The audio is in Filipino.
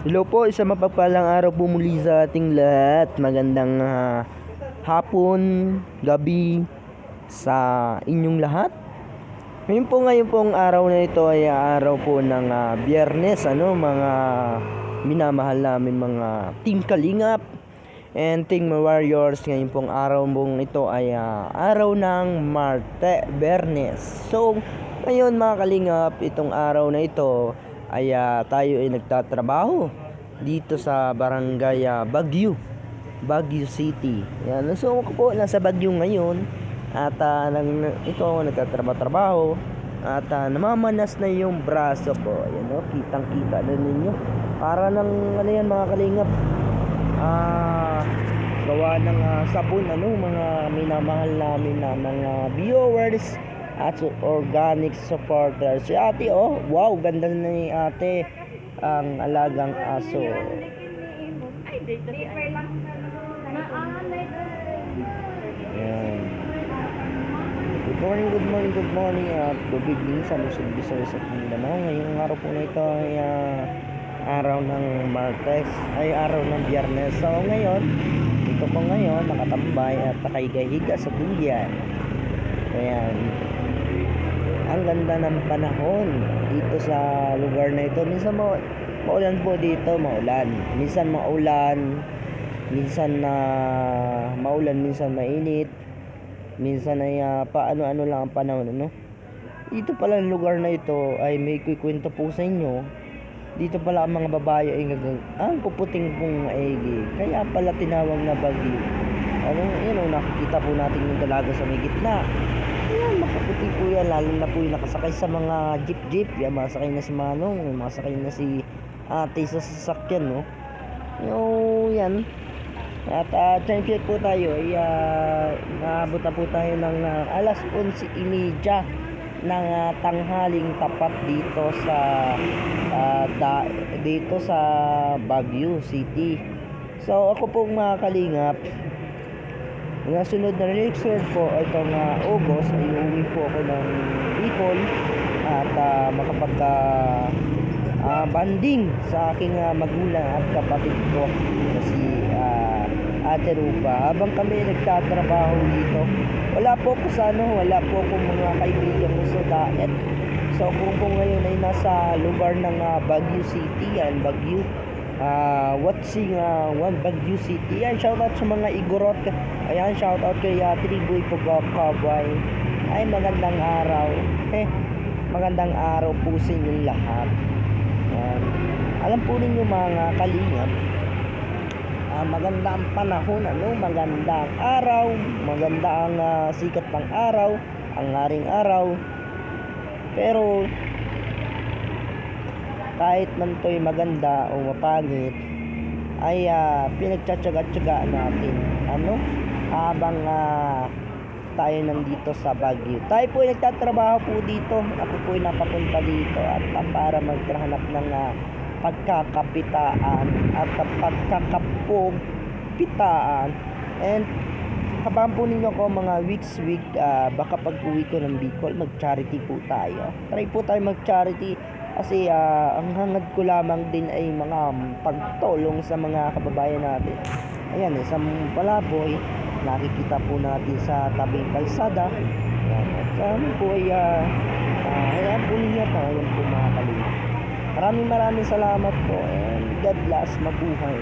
Hello po, isang mapagpalang araw po muli sa ating lahat. Magandang ah, hapon, gabi sa inyong lahat. Ngayon po, ngayon pong araw na ito ay araw po ng ah, biyernes, ano, mga minamahal namin mga Team Kalingap and Team Warriors. Ngayon pong araw pong ito ay ah, araw ng Marte Bernes. So, ngayon mga Kalingap, itong araw na ito ay ah, tayo ay nagtatrabaho dito sa barangay ah, Baguio, Baguio City. Yan. So ako po nasa Baguio ngayon at ah, nag, ito nagtatrabaho at ah, namamanas na yung braso ko. Ayan o, kitang kita na ninyo. Para ng ano yan mga kalingap. Ah, gawa ng ah, sabon ano mga minamahal namin na mga viewers at organic supporters. Si ate oh, wow, ganda na ni ate ang alagang aso. Ayan. Good morning, good morning, good morning at good evening sa Luzon, Visayas at Mindanao. Ngayong araw po na ito ay ah, araw ng Martes, ay araw ng Biyernes. So ngayon, ito po ngayon nakatambay at nakahiga-higa sa dulyan. Ganda ng panahon dito sa lugar na ito. Minsan ma maulan po dito, maulan. Minsan maulan, minsan na maulan, minsan mainit. Minsan ay ah, paano-ano lang ang panahon, ano? Dito pala ang lugar na ito ay may kukwento po sa inyo. Dito pala ang mga babae ay gagang ang puputing pong maigi. Kaya pala tinawag na bagyo. Ano, yun o, nakikita po natin yung dalaga sa may gitna. Makaputi po yan. Lalo na po yung nakasakay sa mga jeep-jeep. Yan, masakay na si Manong. Masakay na si ate sa sasakyan, no? Yung, yan. At uh, time check po tayo. Ay, uh, naabot na po tayo ng ah, alas 11.30 ng ah, tanghaling tapat dito sa ah, da, dito sa Baguio City. So ako pong mga kalingap Nga sunod na word po itong uh, August ay uuwi po ako ng Bicol at uh, makapag ah, ah, banding sa aking ah, magulang at kapatid ko na si ah, Ate Rupa. Habang kami nagtatrabaho dito wala po ko sa ano wala po akong mga kaibigan ko sa daet. So kung po ngayon ay nasa lugar ng ah, Baguio City yan Baguio ah watching uh, one Baguio City. Yan, shoutout sa mga Igorot. Ayan, shoutout kay uh, Triboy Pagkakabay. Ay, magandang araw. Eh, magandang araw po sa inyong lahat. Yan. Alam po ninyo mga kalingap, ah, maganda ang panahon, ano? Maganda ang araw, maganda ang ah, sikat ng araw, ang ngaring araw. Pero, kahit man to'y maganda o mapangit ay uh, pinagtsatsaga-tsaga natin. Ano? Habang ah, tayo nandito sa Baguio. Tayo po ay nagtatrabaho po dito. Ako po ay napapunta dito at ah, para magkahanap ng ah, pagkakapitaan at uh, pagkakapagpitaan and Kabahan po ninyo ako mga weeks week ah, baka pag uwi ko ng Bicol mag charity po tayo. Try po tayo mag charity kasi ah, ang hangad ko lamang din ay mga um, pagtulong sa mga kababayan natin. Ayan, sa Palaboy, nakikita po natin sa tabing kalsada. Ayan, at amin po ay uh, uh, ayan po ninyo pa, ayan po mga kalina. Maraming maraming salamat po and God bless, mabuhay.